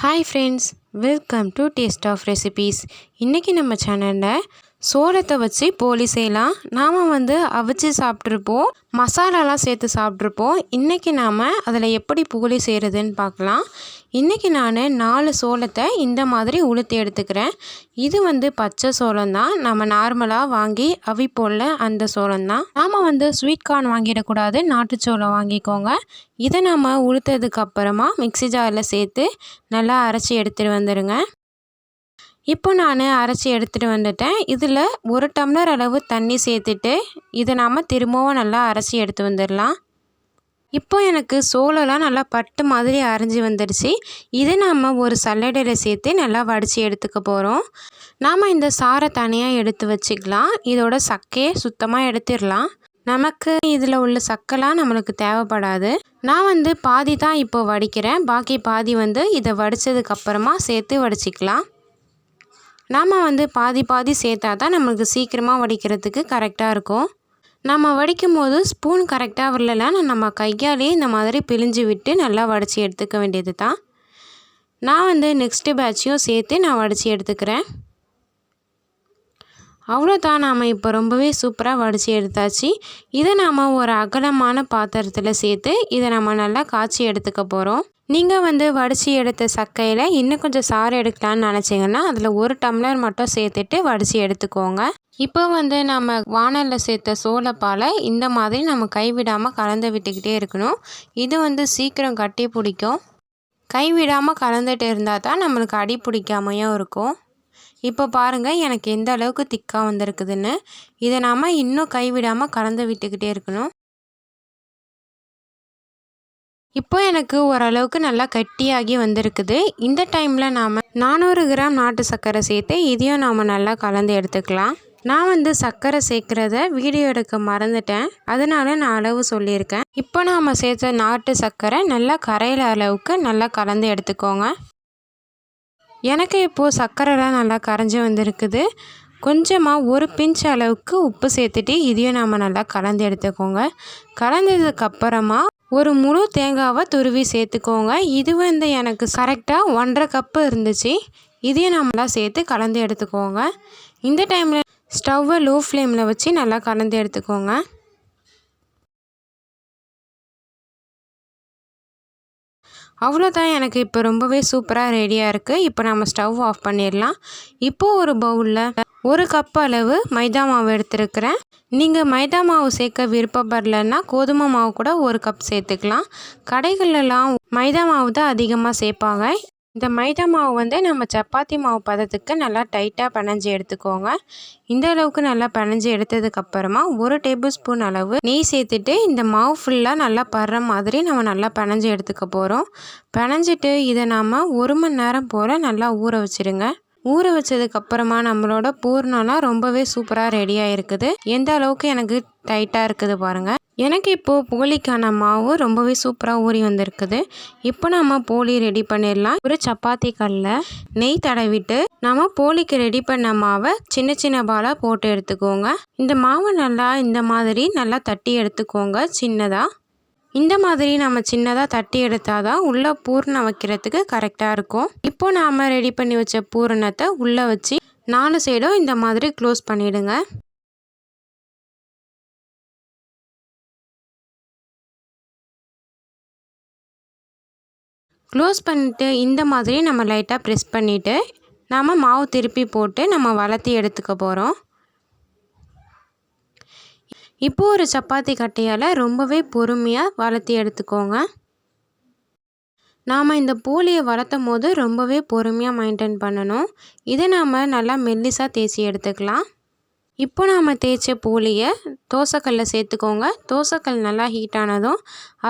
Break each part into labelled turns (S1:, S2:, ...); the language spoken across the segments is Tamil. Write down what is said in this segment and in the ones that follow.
S1: Hi friends welcome to taste of recipes இன்றைக்கி நம்ம சேனலில் சோளத்தை வச்சு போலி செய்யலாம். நாம் வந்து அவிச்சு சாப்பிட்ருப்போம் மசாலாலாம் சேர்த்து சாப்பிட்ருப்போம் இன்றைக்கி நாம் அதில் எப்படி போலி செய்கிறதுன்னு பார்க்கலாம். இன்றைக்கி நான் நாலு சோளத்தை இந்த மாதிரி உளுத்து எடுத்துக்கிறேன். இது வந்து பச்சை சோளம் தான். நம்ம நார்மலாக வாங்கி அவிப்போல்ல அந்த சோளம் தான். நாம் வந்து ஸ்வீட் கார்ன் வாங்கிடக்கூடாது. நாட்டுச்சோளம் வாங்கிக்கோங்க. இதை நம்ம உளுத்ததுக்கு அப்புறமா மிக்ஸி ஜாரில் சேர்த்து நல்லா அரைச்சி எடுத்துகிட்டு வந்துடுங்க இப்போ நான் அரைச்சி எடுத்துகிட்டு வந்துட்டேன். இதில் ஒரு டம்ளர் அளவு தண்ணி சேர்த்துட்டு இதை நாம் திரும்பவும் நல்லா அரைச்சி எடுத்து வந்துடலாம். இப்போ எனக்கு சோளம்லாம் நல்லா பட்டு மாதிரி அரைஞ்சி வந்துடுச்சு. இதை நாம் ஒரு சல்லடையில் சேர்த்து நல்லா வடித்து எடுத்துக்க போகிறோம் நாம் இந்த சாரை தனியாக எடுத்து வச்சுக்கலாம். இதோட சக்கையை சுத்தமாக எடுத்துடலாம். நமக்கு இதில் உள்ள சக்கெல்லாம் நம்மளுக்கு தேவைப்படாது. நான் வந்து பாதி தான் இப்போ வடிக்கிறேன். பாக்கி பாதி வந்து இதை வடித்ததுக்கப்புறமா சேர்த்து வடிச்சிக்கலாம். நாம் வந்து பாதி பாதி சேர்த்தா தான் நம்மளுக்கு சீக்கிரமாக வடிக்கிறதுக்கு கரெக்டாக இருக்கும். நம்ம வடிக்கும் போது ஸ்பூன் கரெக்டாக வரலன்னா நம்ம கையாலே இந்த மாதிரி பிழிஞ்சு விட்டு நல்லா வடித்து எடுத்துக்க வேண்டியது தான் நான் வந்து நெக்ஸ்ட்டு பேட்சையும் சேர்த்து நான் வடித்து எடுத்துக்கிறேன். அவ்வளோதான் நாம் இப்போ ரொம்பவே சூப்பராக வடித்து எடுத்தாச்சு. இதை நாம் ஒரு அகலமான பாத்திரத்தில் சேர்த்து இதை நம்ம நல்லா காய்ச்சி எடுத்துக்க போகிறோம் நீங்கள் வந்து வடித்து எடுத்த சக்கையில் இன்னும் கொஞ்சம் சாறு எடுக்கலான்னு நினச்சிங்கன்னா அதில் ஒரு டம்ளர் மட்டும் சேர்த்துட்டு வடித்து எடுத்துக்கோங்க. இப்போ வந்து நம்ம வானலில் சேர்த்த சோளப்பாலை இந்த மாதிரி நம்ம கைவிடாமல் கலந்து விட்டுக்கிட்டே இருக்கணும். இது வந்து சீக்கிரம் கட்டி பிடிக்கும். கைவிடாமல் கலந்துட்டு இருந்தால் தான் நம்மளுக்கு அடி பிடிக்காமையும் இருக்கும். இப்போ பாருங்கள் எனக்கு எந்த அளவுக்கு திக்காக வந்திருக்குதுன்னு. இதை நாம் இன்னும் கைவிடாமல் கலந்து விட்டுக்கிட்டே இருக்கணும். இப்போ எனக்கு ஓரளவுக்கு நல்லா கட்டியாகி வந்திருக்குது. இந்த டைமில் நாம் நானூறு கிராம் நாட்டு சர்க்கரை சேர்த்து இதையும் நாம் நல்லா கலந்து எடுத்துக்கலாம். நான் வந்து சர்க்கரை சேர்க்குறத வீடியோ எடுக்க மறந்துட்டேன். அதனால நான் அளவு சொல்லியிருக்கேன். இப்போ நாம் சேர்த்த நாட்டு சர்க்கரை நல்லா கரையிற அளவுக்கு நல்லா கலந்து எடுத்துக்கோங்க. எனக்கு இப்போது சர்க்கரைலாம் நல்லா கரைஞ்சி வந்திருக்குது. கொஞ்சமாக ஒரு பிஞ்ச் அளவுக்கு உப்பு சேர்த்துட்டு இதையும் நாம் நல்லா கலந்து எடுத்துக்கோங்க. கலந்ததுக்கப்புறமா ஒரு முழு தேங்காவை துருவி சேர்த்துக்கோங்க. இது வந்து எனக்கு கரெக்டாக ஒன்றரை கப்பு இருந்துச்சு. இதையும் நம்மளாம் சேர்த்து கலந்து எடுத்துக்கோங்க. இந்த டைமில் ஸ்டவ்வை லோ ஃப்ளேமில் வச்சு நல்லா கலந்து எடுத்துக்கோங்க. அவ்வளோதான். எனக்கு இப்போ ரொம்பவே சூப்பராக ரெடியாக இருக்குது இப்போ நம்ம ஸ்டவ் ஆஃப் பண்ணிடலாம். இப்போது ஒரு பவுலில் ஒரு கப் அளவு மைதா மாவு எடுத்துருக்கிறேன். நீங்கள் மைதா மாவு சேர்க்க விருப்பப்படலைன்னா கோதுமை மாவு கூட ஒரு கப் சேர்த்துக்கலாம். கடைகளெல்லாம் மைதா மாவு தான் அதிகமாக சேர்ப்பாங்க. இந்த மைதா மாவு வந்து நம்ம சப்பாத்தி மாவு பதத்துக்கு நல்லா டைட்டாக பினஞ்சு எடுத்துக்கோங்க. இந்த அளவுக்கு நல்லா பினஞ்சு எடுத்ததுக்கப்புறமா ஒரு டேபிள் ஸ்பூன் அளவு நெய் சேர்த்துட்டு இந்த மாவு ஃபுல்லாக நல்லா படுற மாதிரி நம்ம நல்லா பினஞ்சு எடுத்துக்க போகிறோம் பினஞ்சிட்டு இதை நாம் ஒரு மணி நேரம் போல் நல்லா ஊற வச்சுருங்க. ஊற வச்சதுக்கப்புறமா நம்மளோட பூர்ணம்லாம் ரொம்பவே சூப்பராக ரெடியாக இருக்குது எந்த அளவுக்கு எனக்கு டைட்டாக இருக்குது பாருங்கள் எனக்கு இப்போது போலிக்கான மாவு ரொம்பவே சூப்பராக ஊறி வந்திருக்குது. இப்போ நம்ம போலி ரெடி பண்ணிடலாம். ஒரு சப்பாத்தி கல்லில் நெய் தடவிட்டு நம்ம போலிக்கு ரெடி பண்ண மாவை சின்ன சின்ன பாலாக போட்டு எடுத்துக்கோங்க. இந்த மாவை நல்லா இந்த மாதிரி நல்லா தட்டி எடுத்துக்கோங்க. சின்னதாக இந்த மாதிரி நம்ம சின்னதாக தட்டி எடுத்தால் தான் உள்ளே பூரணம் வைக்கிறதுக்கு கரெக்டாக இருக்கும். இப்போ நாம் ரெடி பண்ணி வச்ச பூரணத்தை உள்ளே வச்சு நாலு சைடும் இந்த மாதிரி க்ளோஸ் பண்ணிவிடுங்க க்ளோஸ் பண்ணிவிட்டு இந்த மாதிரி நம்ம லைட்டாக ப்ரெஸ் பண்ணிவிட்டு நாம் மாவு திருப்பி போட்டு நம்ம வளர்த்தி எடுத்துக்க போகிறோம் இப்போது ஒரு சப்பாத்தி கட்டையால் ரொம்பவே பொறுமையாக வளர்த்தி எடுத்துக்கோங்க. நாம் இந்த போலியை வளர்த்தும் போது ரொம்பவே பொறுமையாக மெயின்டைன் பண்ணணும். இதை நாம் நல்லா மெல்லிசாக தேய்ச்சி எடுத்துக்கலாம். இப்போ நாம் தேய்ச்ச போலியை தோசைக்கல்ல சேர்த்துக்கோங்க. தோசைக்கல் நல்லா ஹீட் ஆனதும்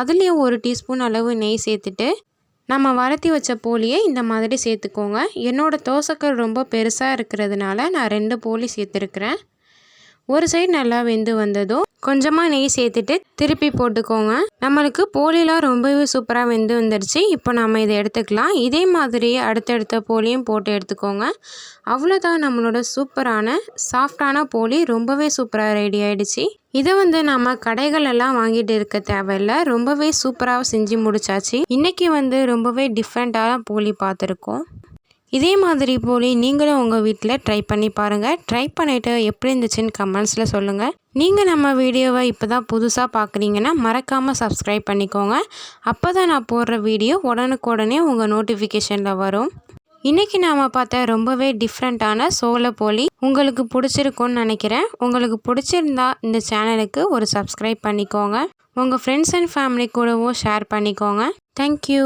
S1: அதுலேயும் ஒரு டீஸ்பூன் அளவு நெய் சேர்த்துட்டு நம்ம வளர்த்தி வச்ச போலியை இந்த மாதிரி சேர்த்துக்கோங்க. என்னோடய தோசைக்கல் ரொம்ப பெருசாக இருக்கிறதுனால நான் ரெண்டு போலி சேர்த்துருக்குறேன். ஒரு சைடு நல்லா வெந்து வந்ததும் கொஞ்சமாக நெய் சேர்த்துட்டு திருப்பி போட்டுக்கோங்க. நம்மளுக்கு போலிலாம் ரொம்பவே சூப்பராக வெந்து வந்துடுச்சு. இப்போ நம்ம இதை எடுத்துக்கலாம். இதே மாதிரி அடுத்தடுத்த போலியும் போட்டு எடுத்துக்கோங்க. அவ்வளோதான் நம்மளோட சூப்பரான சாஃப்டான போலி ரொம்பவே சூப்பராக ரெடி ஆகிடுச்சு இதை வந்து நம்ம கடைகளெல்லாம் வாங்கிட்டு இருக்க தேவையில்ல. ரொம்பவே சூப்பராக செஞ்சு முடிச்சாச்சு. இன்றைக்கி வந்து ரொம்பவே டிஃப்ரெண்ட்டாக போலி பார்த்துருக்கோம். இதே மாதிரி போலி நீங்களும் உங்கள் வீட்டில் ட்ரை பண்ணி பாருங்கள் ட்ரை பண்ணிவிட்டு எப்படி இருந்துச்சுன்னு கமெண்ட்ஸில் சொல்லுங்கள் நீங்கள் நம்ம வீடியோவை இப்போ தான் புதுசாக பார்க்குறீங்கன்னா மறக்காமல் சப்ஸ்கிரைப் பண்ணிக்கோங்க. அப்போ தான் நான் போடுற வீடியோ உடனுக்குடனே உங்கள் நோட்டிஃபிகேஷனில் வரும். இன்றைக்கி நாம் பார்த்த ரொம்பவே டிஃப்ரெண்ட்டான சோள போலி உங்களுக்கு பிடிச்சிருக்கும்னு நினைக்கிறேன். உங்களுக்கு பிடிச்சிருந்தா இந்த சேனலுக்கு ஒரு சப்ஸ்கிரைப் பண்ணிக்கோங்க. உங்கள் ஃப்ரெண்ட்ஸ் அண்ட் ஃபேமிலி கூடவும் ஷேர் பண்ணிக்கோங்க. Thank you